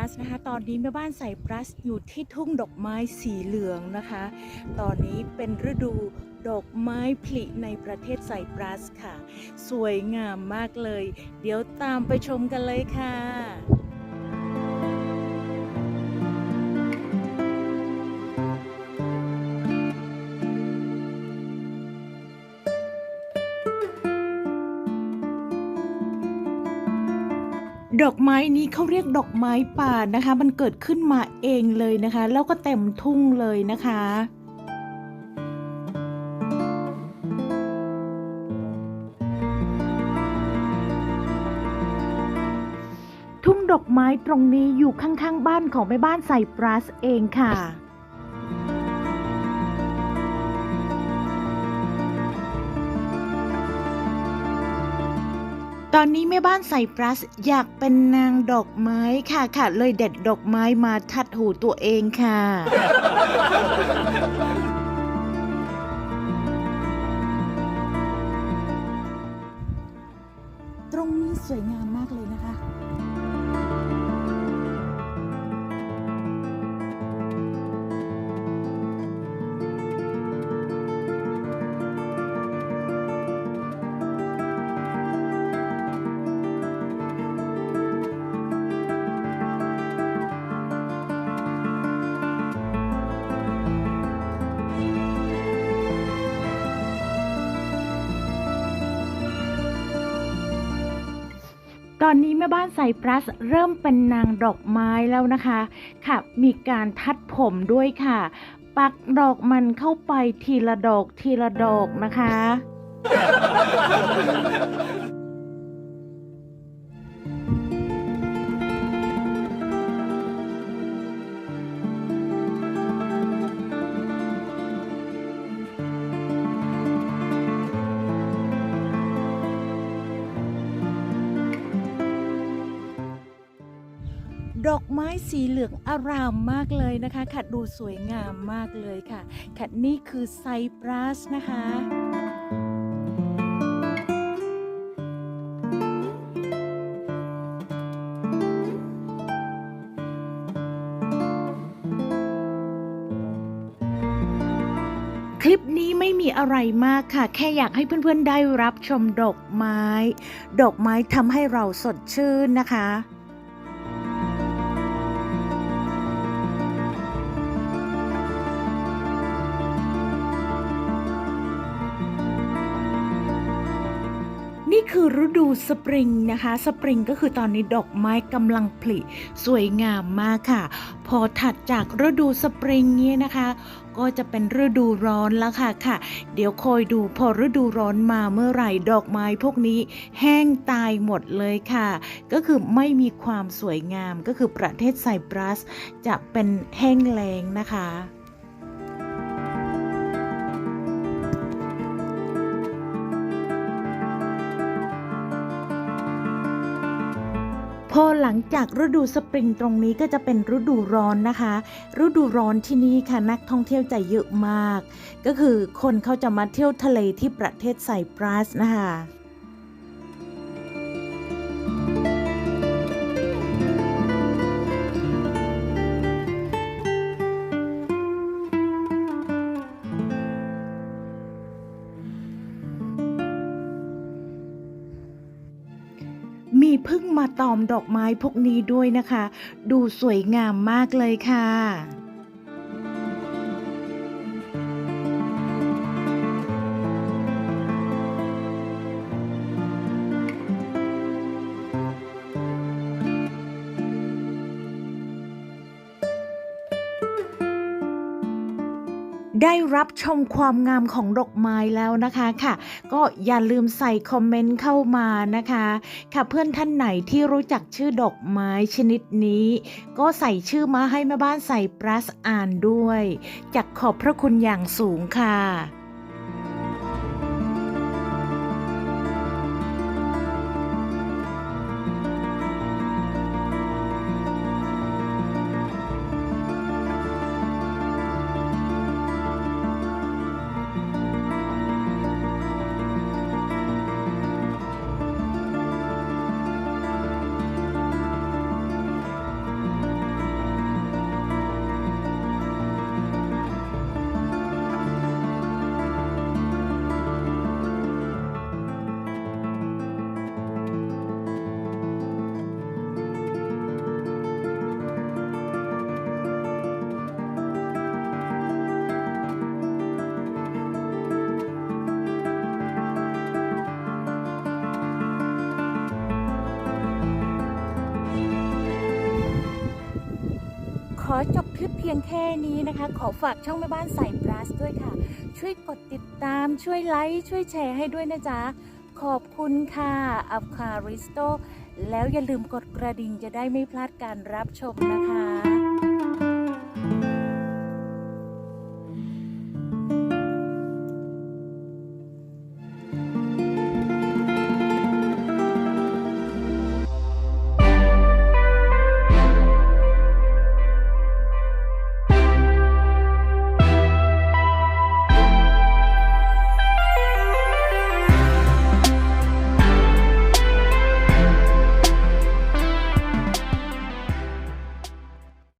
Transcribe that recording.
รัสนะคะ ตอนนี้แม่บ้านไซปรัสอยู่ที่ทุ่งดอกไม้สีเหลืองนะคะ ตอนนี้เป็นฤดูดอกไม้ผลิในประเทศไซปรัสค่ะ สวยงามมากเลย เดี๋ยวตามไปชมกันเลยค่ะ ดอกไม้นี้เขาเรียกดอกไม้ป่านะคะ มันเกิดขึ้นมาเองเลยนะคะ แล้วก็เต็มทุ่งเลยนะคะทุ่งดอกไม้ตรงนี้อยู่ข้างๆบ้านของแม่บ้านใส่ปรัสเองค่ะ ตอนนี้แม่บ้านไซปรัสอยากเป็นนางดอกไม้ค่ะค่ะ เลยเด็ดดอกไม้มาทัดหูตัวเองค่ะ ตรงนี้สวยงามมากเลยนะคะ ตอนนี้แม่บ้านไซปรัสเริ่มเป็นนางดอกไม้แล้วนะคะค่ะ มีการทัดผมด้วยค่ะ ปักดอกมันเข้าไปทีละดอกทีละดอกนะคะ ดอกไม้สีเหลืองอารามมากเลยนะคะค่ะดูสวยงามมากเลยค่ะค่ะนี่คือไซปรัสนะคะคลิปนี้ไม่มีอะไรมากค่ะ แค่อยากให้เพื่อนๆได้รับชมดอกไม้ ดอกไม้ทำให้เราสดชื่นนะคะ นี่คือฤดูสปริงนะคะ สปริงก็คือตอนนี้ดอกไม้กำลังผลิสวยงามมากค่ะ พอถัดจากฤดูสปริงนี้นะคะ ก็จะเป็นฤดูร้อนแล้วค่ะค่ะ เดี๋ยวคอยดูพอฤดูร้อนมาเมื่อไหร่ดอกไม้พวกนี้แห้งตายหมดเลยค่ะ ก็คือไม่มีความสวยงามก็คือประเทศไซปรัส จะเป็นแห้งแล้งนะคะ พอหลังจากฤดูสปริงตรงนี้ก็จะเป็นฤดูร้อนนะคะ ฤดูร้อนที่นี่ค่ะนักท่องเที่ยวจะเยอะมาก ก็คือคนเขาจะมาเที่ยวทะเลที่ประเทศไซปรัสนะคะ มีพึ่งมาตอมดอกไม้พวกนี้ด้วยนะคะ ดูสวยงามมากเลยค่ะ ได้รับชมความงามของดอกไม้แล้วนะคะค่ะ ก็อย่าลืมใส่คอมเมนต์เข้ามานะคะ ค่ะเพื่อนท่านไหนที่รู้จักชื่อดอกไม้ชนิดนี้ ก็ใส่ชื่อมาให้แม่บ้านใส่ปรัสอ่านด้วย จักขอบพระคุณอย่างสูงค่ะ ขอจบเพียงแค่นี้นะคะ ขอฝากช่องแม่บ้านใส่ปลัสด้วยค่ะ ช่วยกดติดตามช่วยไลค์ช่วยแชร์ให้ด้วยนะจ๊ะ ขอบคุณค่ะอัฟคาริสโต แล้วอย่าลืมกดกระดิ่งจะได้ไม่พลาดการรับชมนะคะ